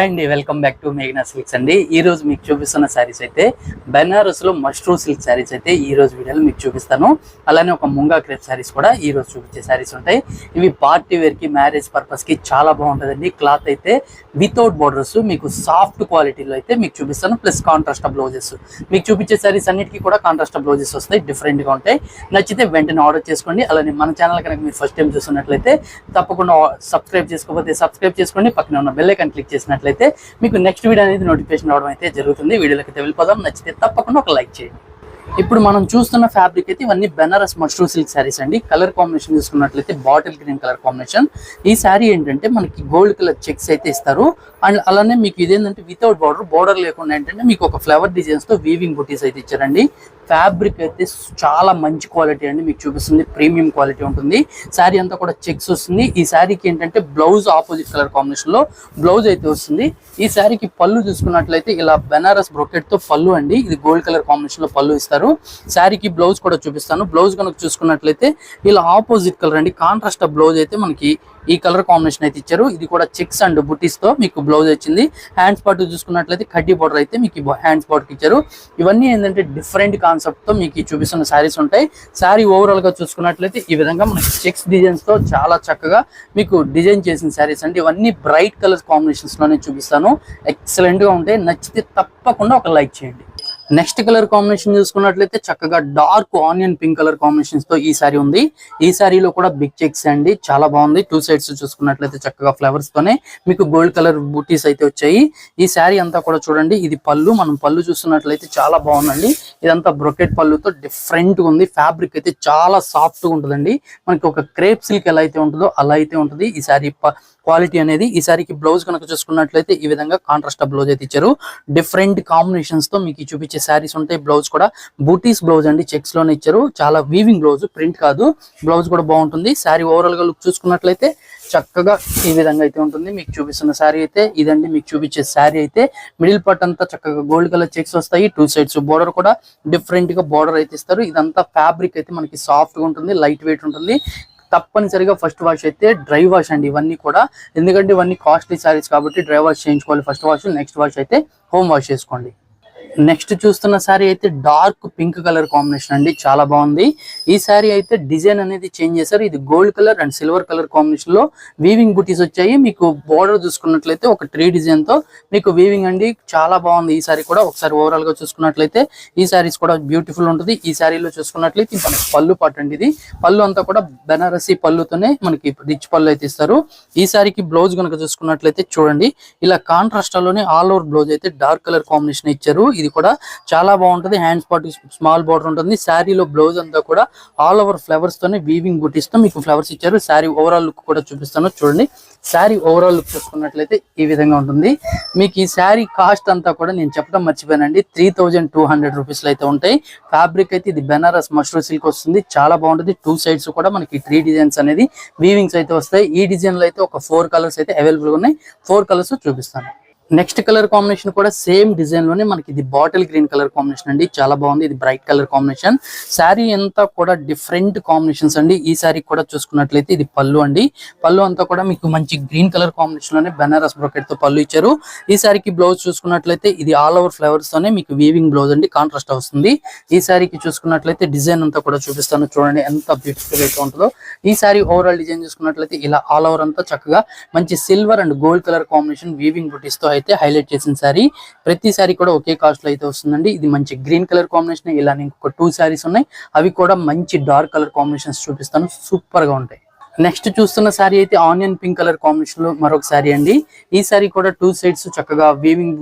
Hi అండి welcome back to మేఘనా silks అండి. ఈ రోజు మీకు చూపిస్తున్న శారీస్ అయితే బెనారస్లో మష్రూమ్ సిల్క్ శారీస్ అయితే ఈ రోజు వీడియోలో మీకు చూపిస్తాను. అలానే ఒక ముంగా క్రేప్ శారీస్ కూడా ఈ రోజు చూపించే శారీస్ ఉంటాయి. ఇవి పార్టీ వేర్కి మ్యారేజ్ పర్పస్కి చాలా బాగుంటుందండి. క్లాత్ అయితే వితౌట్ బోర్డర్స్ మీకు సాఫ్ట్ క్వాలిటీలో అయితే మీకు చూపిస్తాను. ప్లస్ కాంట్రాస్ట్ బ్లౌజెస్ మీకు చూపించే శారీస్ అన్నిటికీ కూడా కాంట్రాస్ట్ బ్లౌజెస్ వస్తాయి డిఫరెంట్గా ఉంటాయి. నచ్చితే వెంటనే ఆర్డర్ చేసుకోండి. అలానే మన ఛానల్ కనుక మీరు ఫస్ట్ టైం చూస్తున్నట్లయితే తప్పకుండా సబ్స్క్రైబ్ చేసుకోకపోతే సబ్స్క్రైబ్ చేసుకోండి. పక్కన ఉన్న బెల్లైకన్ క్లిక్ చేసినట్లయితే మీకు నెక్స్ట్ వీడియో అనేది నోటిఫికేషన్ రావడం అయితే జరుగుతుంది. వీడియోలకి అయితే వెళ్ళిపోదాం. నచ్చితే తప్పకుండా ఒక లైక్ చేయండి. ఇప్పుడు మనం చూస్తున్న ఫ్యాబ్రిక్ అయితే ఇవన్నీ బెనారస్ మష్రూ సిల్క్ శారీస్ అండి. కలర్ కాంబినేషన్ చూసుకున్నట్లయితే బాటిల్ గ్రీన్ కలర్ కాంబినేషన్ ఈ శారీ ఏంటంటే మనకి గోల్డ్ కలర్ చెక్స్ అయితే ఇస్తారు. అండ్ అలానే మీకు ఇదేంటంటే వితౌట్ బార్డర్ బార్డర్ లేకుండా ఏంటంటే మీకు ఒక ఫ్లవర్ డిజైన్స్తో వీవింగ్ బుటీస్ అయితే ఇచ్చారండి. ఫ్యాబ్రిక్ అయితే చాలా మంచి క్వాలిటీ అండి. మీకు చూపిస్తుంది. ప్రీమియం క్వాలిటీ ఉంటుంది. శారీ అంతా కూడా చెక్స్ వస్తుంది. ఈ శారీకి ఏంటంటే బ్లౌజ్ ఆపోజిట్ కలర్ కాంబినేషన్లో బ్లౌజ్ అయితే వస్తుంది. ఈ శారీకి పళ్ళు చూసుకున్నట్లయితే ఇలా బెనారస్ బ్రొకెట్తో పళ్ళు అండి. ఇది గోల్డ్ కలర్ కాంబినేషన్లో పళ్ళు ఇస్తారు. శారీకి బ్లౌజ్ కూడా చూపిస్తాను. బ్లౌజ్ కనుక చూసుకున్నట్లయితే ఇలా ఆపోజిట్ కలర్ అండి. కాంట్రాస్ట్ బ్లౌజ్ అయితే మనకి ఈ కలర్ కాంబినేషన్ అయితే ఇచ్చారు. ఇది కూడా చెక్స్ అండ్ బుటీస్తో మీకు బ్లౌజ్ వచ్చింది. హ్యాండ్స్ పార్ట్ చూసుకున్నట్లయితే కడ్డీ బోర్డర్ అయితే మీకు హ్యాండ్స్ పార్ట్ ఇచ్చారు. ఇవన్నీ ఏంటంటే డిఫరెంట్ కాన్సెప్ట్ కాన్సెప్ట్తో మీకు చూపిస్తున్న శారీస్ ఉంటాయి. శారీ ఓవరాల్గా చూసుకున్నట్లయితే ఈ విధంగా మనకి చెక్స్ డిజైన్స్తో చాలా చక్కగా మీకు డిజైన్ చేసిన శారీస్ అంటే ఇవన్నీ బ్రైట్ కలర్ కాంబినేషన్స్లోనే చూపిస్తాను. ఎక్సలెంట్గా ఉంటాయి. నచ్చితే తప్పకుండా ఒక లైక్ చేయండి. నెక్స్ట్ కలర్ కాంబినేషన్ చూసుకున్నట్లయితే చక్కగా డార్క్ ఆనియన్ పింక్ కలర్ కాంబినేషన్స్తో ఈ సారీ ఉంది. ఈ సారీలో కూడా బిగ్ చెక్స్ అండి. చాలా బాగుంది. టూ సైడ్స్ చూసుకున్నట్లయితే చక్కగా ఫ్లవర్స్ తోనే మీకు గోల్డ్ కలర్ బూటీస్ అయితే వచ్చాయి. ఈ శారీ అంతా కూడా చూడండి. ఇది పళ్ళు. మనం పళ్ళు చూస్తున్నట్లయితే చాలా బాగుందండి. ఇదంతా బ్రొకెట్ పళ్ళుతో డిఫరెంట్గా ఉంది. ఫ్యాబ్రిక్ అయితే చాలా సాఫ్ట్గా ఉంటుందండి. మనకి ఒక క్రేప్ సిల్క్ ఎలా అయితే ఉంటుందో అలా అయితే ఉంటుంది. ఈ శారీ క్వాలిటీ అనేది ఈ సారీకి బ్లౌజ్ కనుక చూసుకున్నట్లయితే ఈ విధంగా కాంట్రాస్ట్ బ్లౌజ్ అయితే ఇచ్చారు. డిఫరెంట్ కాంబినేషన్స్తో మీకు చూపించే శారీస్ ఉంటాయి బ్లౌజ్ కూడా. బూటీస్ బ్లౌజ్ అండి చెక్స్లోనే ఇచ్చారు. చాలా వీవింగ్ బ్లౌజ్ ప్రింట్ కాదు. బ్లౌజ్ కూడా బాగుంటుంది. శారీ ఓవరాల్గా లుక్ చూసుకున్నట్లయితే చక్కగా ఈ విధంగా అయితే ఉంటుంది. మీకు చూపిస్తున్న శారీ అయితే ఇదండి. మీకు చూపించే శారీ అయితే మిడిల్ పార్ట్ అంతా చక్కగా గోల్డ్ కలర్ చెక్స్ వస్తాయి. టూ సైడ్స్ బోర్డర్ కూడా డిఫరెంట్గా బోర్డర్ అయితే ఇస్తారు. ఇదంతా ఫ్యాబ్రిక్ అయితే మనకి సాఫ్ట్గా ఉంటుంది లైట్ వెయిట్ ఉంటుంది. తప్పనిసరిగా ఫస్ట్ వాష్ అయితే డ్రై వాష్ అండి. ఇవన్నీ కూడా. ఎందుకంటే ఇవన్నీ కాస్ట్లీ శారీస్ కాబట్టి డ్రై వాష్ చేయించుకోవాలి ఫస్ట్ వాష్ నెక్స్ట్ వాష్ అయితే హోమ్ వాష్ చేసుకోండి. నెక్స్ట్ చూస్తున్న శారీ అయితే డార్క్ పింక్ కలర్ కాంబినేషన్ అండి. చాలా బాగుంది. ఈ శారీ అయితే డిజైన్ అనేది చేంజ్ చేశారు. ఇది gold colour and silver colour కాంబినేషన్లో వీవింగ్ బుటీస్ వచ్చాయి. మీకు బోర్డర్ చూసుకున్నట్లయితే ఒక ట్రీ డిజైన్తో మీకు వీవింగ్ అండి. చాలా బాగుంది. ఈ శారీ కూడా ఒకసారి ఓవరాల్గా చూసుకున్నట్లయితే ఈ శారీస్ కూడా బ్యూటిఫుల్ ఉంటుంది. ఈ శారీలో చూసుకున్నట్లయితే మనకి పళ్ళు పాట అండి ఇది. పళ్ళు అంతా కూడా బెనారసి పళ్ళుతోనే మనకి రిచ్ పళ్ళు అయితే ఇస్తారు. ఈ శారీకి బ్లౌజ్ కనుక చూసుకున్నట్లయితే చూడండి. ఇలా కాంట్రాస్ట్లోనే ఆల్ ఓవర్ బ్లౌజ్ అయితే డార్క్ కలర్ కాంబినేషన్ ఇచ్చారు. ఇది కూడా చాలా బాగుంటుంది. హ్యాండ్స్ పార్ట్ స్మాల్ బార్డర్ ఉంటుంది. శారీలో బ్లౌజ్ అంతా కూడా ఆల్ ఓవర్ ఫ్లవర్స్ తోనే వీవింగ్ బుట్టిస్తూ మీకు ఫ్లవర్స్ ఇచ్చారు. శారీ ఓవరాల్ లుక్ కూడా చూపిస్తాను. చూడండి. శారీ ఓవరాల్ లుక్ చూసుకున్నట్లయితే ఈ విధంగా ఉంటుంది. మీకు ఈ శారీ కాస్ట్ అంతా కూడా నేను చెప్పడం మర్చిపోయానండి. Three thousand two hundred rupees అయితే ఉంటాయి. ఫ్యాబ్రిక్ అయితే ఇది బెనారస్ మష్రూ సిల్క్ వస్తుంది. చాలా బాగుంటుంది. టూ సైడ్స్ కూడా మనకి త్రీ డిజైన్స్ అనేది వీవింగ్స్ అయితే వస్తాయి. ఈ డిజైన్లో అయితే ఒక ఫోర్ కలర్స్ అయితే అవైలబుల్ ఉన్నాయి. ఫోర్ కలర్స్ చూపిస్తాను. నెక్స్ట్ కలర్ కాంబినేషన్ కూడా సేమ్ డిజైన్లోనే మనకి ఇది బాటిల్ గ్రీన్ కలర్ కాంబినేషన్ అండి. చాలా బాగుంది. ఇది బ్రైట్ కలర్ కాంబినేషన్. శారీ అంతా కూడా డిఫరెంట్ కాంబినేషన్స్ అండి. ఈ శారీ కూడా చూసుకున్నట్లయితే ఇది పళ్ళు అండి. పళ్ళు అంతా కూడా మీకు మంచి గ్రీన్ కలర్ కాంబినేషన్లోనే బెనారస్ బ్రోకెట్తో పళ్ళు ఇచ్చారు. ఈ శారీకి బ్లౌజ్ చూసుకున్నట్లయితే ఇది ఆల్ ఓవర్ ఫ్లవర్స్ తోనే మీకు వీవింగ్ బ్లౌజ్ అండి. కాంట్రాస్ట్ వస్తుంది. ఈ శారీకి చూసుకున్నట్లయితే డిజైన్ అంతా కూడా చూపిస్తాను. చూడండి ఎంత బ్యూటిఫుల్ అయితే ఉంటుందో. ఈ శారీ ఓవరాల్ డిజైన్ చూసుకున్నట్లయితే ఇలా ఆల్ ఓవర్ అంతా చక్కగా మంచి silver and gold colour combination weaving బుటీస్తో అయితే హైలైట్ చేసిన శారీ ప్రతి శారీ కూడా ఒకే కాస్ట్లో అయితే వస్తుందండి. ఇది మంచి గ్రీన్ కలర్ కాంబినేషన్. ఇలా ఇంకొక టూ శారీస్ ఉన్నాయి. అవి కూడా మంచి డార్క్ కలర్ కాంబినేషన్స్ చూపిస్తాను. సూపర్గా ఉంటాయి. నెక్స్ట్ చూస్తున్న శారీ అయితే ఆనియన్ పింక్ కలర్ కాంబినేషన్లో మరొక శారీ అండి. ఈ శారీ కూడా టూ సైడ్స్ చక్కగా వీవింగ్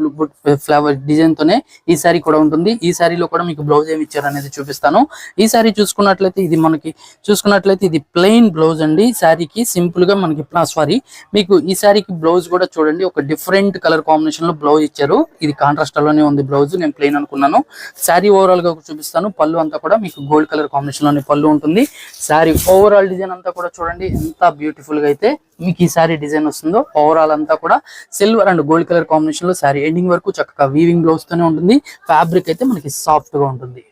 ఫ్లవర్ డిజైన్ తోనే ఈ శారీ కూడా ఉంటుంది. ఈ శారీలో కూడా మీకు బ్లౌజ్ ఏమి ఇచ్చారు అనేది చూపిస్తాను. ఈ శారీ చూసుకున్నట్లయితే ఇది మనకి చూసుకున్నట్లయితే ఇది ప్లెయిన్ బ్లౌజ్ అండి. శారీకి సింపుల్గా మనకి సారీ. మీకు ఈ శారీకి బ్లౌజ్ కూడా చూడండి. ఒక డిఫరెంట్ కలర్ కాంబినేషన్లో బ్లౌజ్ ఇచ్చారు. ఇది కాంట్రాస్ట్లోనే ఉంది బ్లౌజ్ నేను ప్లెయిన్ అనుకున్నాను. శారీ ఓవరాల్గా చూపిస్తాను. పళ్ళు అంతా కూడా మీకు గోల్డ్ కలర్ కాంబినేషన్లోనే పళ్ళు ఉంటుంది. శారీ ఓవరాల్ డిజైన్ అంతా కూడా చూడండి. ఎంత బ్యూటిఫుల్గా అయితే మీకు ఈ సారీ డిజైన్ వస్తుందో ఓవరాల్ అంతా కూడా సిల్వర్ అండ్ గోల్డ్ కలర్ కాంబినేషన్లో సారీ ఎండింగ్ వరకు చక్కగా వీవింగ్ బ్లౌజ్ తోనే ఉంటుంది. ఫ్యాబ్రిక్ అయితే మనకి సాఫ్ట్గా ఉంటుంది.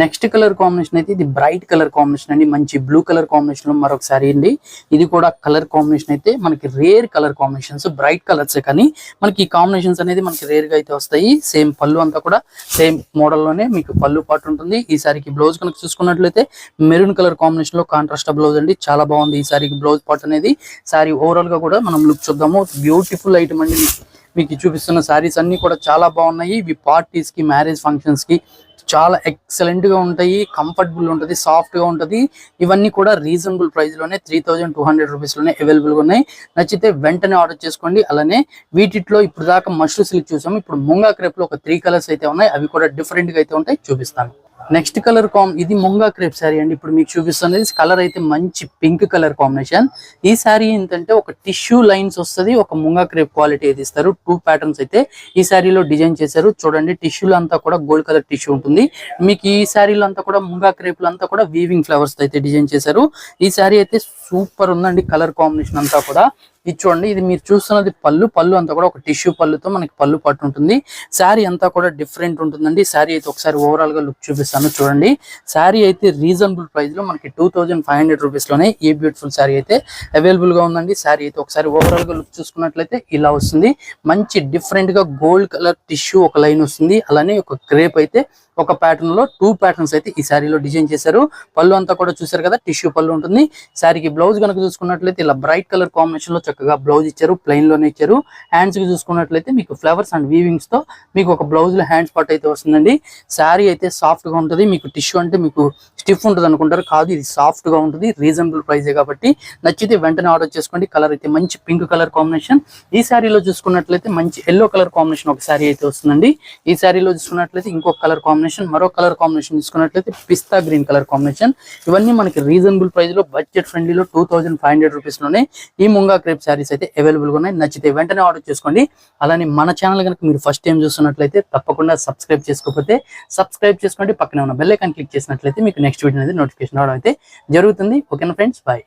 నెక్స్ట్ కలర్ కాంబినేషన్ అయితే ఇది బ్రైట్ కలర్ కాంబినేషన్ అండి. మంచి బ్లూ కలర్ కాంబినేషన్లో మరొకసారి అండి. ఇది కూడా కలర్ కాంబినేషన్ అయితే మనకి rare colour combinations bright colours కానీ మనకి ఈ కాంబినేషన్స్ అనేది మనకి రేర్గా అయితే వస్తాయి. సేమ్ పళ్ళు అంతా కూడా సేమ్ మోడల్లోనే మీకు పళ్ళు పాటు ఉంటుంది. ఈ సారికి బ్లౌజ్ కనుక చూసుకున్నట్లయితే మెరూన్ కలర్ కాంబినేషన్లో కాంట్రాస్ట్ బ్లౌజ్ అండి. చాలా బాగుంది ఈ సారికి బ్లౌజ్ పార్ట్ అనేది. సారీ ఓవరాల్గా కూడా మనం లుక్ చూద్దాము. బ్యూటిఫుల్ ఐటమ్ అండి మీకు- చూపిస్తున్న సారీస్ అన్ని కూడా చాలా బాగున్నాయి. ఇవి పార్టీస్కి మ్యారేజ్ ఫంక్షన్స్కి చాలా ఎక్సలెంట్గా ఉంటాయి. కంఫర్టబుల్ ఉంటుంది సాఫ్ట్గా ఉంటుంది. ఇవన్నీ కూడా రీజనబుల్ ప్రైస్లోనే త్రీ థౌజండ్ టూ హండ్రెడ్ రూపీస్లోనే అవైలబుల్గా ఉన్నాయి. నచ్చితే వెంటనే ఆర్డర్ చేసుకోండి. అలానే వీటిలో ఇప్పుడు దాకా మష్రూ సిల్క్ చూసాము. ఇప్పుడు ముంగా క్రేప్లో ఒక త్రీ కలర్స్ అయితే ఉన్నాయి. అవి కూడా డిఫరెంట్గా అయితే ఉంటాయి. చూపిస్తాను. నెక్స్ట్ కలర్ కామ్ ఇది ముంగా క్రేప్ శారీ అండి. ఇప్పుడు మీకు చూపిస్తున్నది కలర్ అయితే మంచి పింక్ కలర్ కాంబినేషన్. ఈ శారీ ఏంటంటే ఒక టిష్యూ లైన్స్ వస్తది ఒక ముంగా క్రేప్ క్వాలిటీ అయితే ఇస్తారు. టూ ప్యాటర్న్స్ అయితే ఈ శారీలో డిజైన్ చేశారు. చూడండి టిష్యూలు అంతా కూడా గోల్డ్ కలర్ టిష్యూ ఉంటుంది. మీకు ఈ శారీలో అంతా కూడా ముంగా క్రేపులు అంతా కూడా వీవింగ్ ఫ్లవర్స్ అయితే డిజైన్ చేశారు. ఈ శారీ అయితే సూపర్ ఉందండి కలర్ కాంబినేషన్ అంతా కూడా. ఇది చూడండి ఇది మీరు చూస్తున్నది పళ్ళు. పళ్ళు అంతా కూడా ఒక టిష్యూ పళ్ళుతో మనకి పళ్ళు పట్టు ఉంటుంది. శారీ అంతా కూడా డిఫరెంట్ ఉంటుందండి. శారీ అయితే ఒకసారి ఓవరాల్గా లుక్ చూపిస్తాను చూడండి. శారీ అయితే రీజనబుల్ ప్రైస్లో మనకి టూ థౌజండ్ ఫైవ్ హండ్రెడ్ రూపీస్లోనే ఈ బ్యూటిఫుల్ శారీ అయితే అవైలబుల్గా ఉందండి. శారీ అయితే ఒకసారి ఓవరాల్గా లుక్ చూసుకున్నట్లయితే ఇలా వస్తుంది. మంచి డిఫరెంట్గా గోల్డ్ కలర్ టిష్యూ ఒక లైన్ వస్తుంది. అలానే ఒక క్రేప్ అయితే ఒక ప్యాటర్న్లో టూ ప్యాటర్న్స్ అయితే ఈ శారీలో డిజైన్ చేశారు. పళ్ళు అంతా కూడా చూసారు కదా టిష్యూ పళ్ళు ఉంటుంది. శారీకి బ్లౌజ్ కనుక చూసుకున్నట్లయితే ఇలా బ్రైట్ కలర్ కాంబినేషన్లో చక్కగా బ్లౌజ్ ఇచ్చారు ప్లెయిన్లోనే ఇచ్చారు. హ్యాండ్స్కి చూసుకున్నట్లయితే మీకు ఫ్లవర్స్ అండ్ వీవింగ్స్తో మీకు ఒక బ్లౌజ్లో హ్యాండ్స్ పార్ట్ అయితే వస్తుందండి. శారీ అయితే సాఫ్ట్గా ఉంటుంది. మీకు టిష్యూ అంటే మీకు స్టిఫ్ ఉంటుంది అనుకుంటారు. కాదు ఇది సాఫ్ట్గా ఉంటుంది. రీజనబుల్ ప్రైస్ కాబట్టి నచ్చితే వెంటనే ఆర్డర్ చేసుకోండి. కలర్ అయితే మంచి పింక్ కలర్ కాంబినేషన్ ఈ శారీలో చూసుకున్నట్లయితే మంచి ఎల్లో కలర్ కాంబినేషన్ ఒక శారీ అయితే వస్తుందండి. ఈ శారీలో చూసుకున్నట్లయితే ఇంకొక కలర్ కాంబినేషన్ మరో కలర్ కాంబినేషన్ చూసుకున్నట్లయితే పిస్తా గ్రీన్ కలర్ కాంబినేషన్ ఇవన్నీ మనకి రీజనబుల్ ప్రైస్లో బడ్జెట్ ఫ్రెండ్లీలో టూ థౌసండ్ ఫైవ్ హండ్రెడ్ రూపీస్లోనే ఈ ముంగా క్రేప్ శారీస్ అయితే అవైలబుల్గా ఉన్నాయి. నచ్చితే వెంటనే ఆర్డర్ చేసుకోండి. అలానే మన ఛానల్ కనుక మీరు ఫస్ట్ టైం చూస్తున్నట్లయితే తప్పకుండా సబ్స్క్రైబ్ చేసుకోకపోతే సబ్స్క్రైబ్ చేసుకోండి. పక్కనే ఉన్న బెల్లైకాన్ క్లిక్ చేసినట్లయితే మీకు నెక్స్ట్ వీడియో అనేది నోటిఫికేషన్ రావడం అయితే జరుగుతుంది. ఓకేనా ఫ్రెండ్స్ బాయ్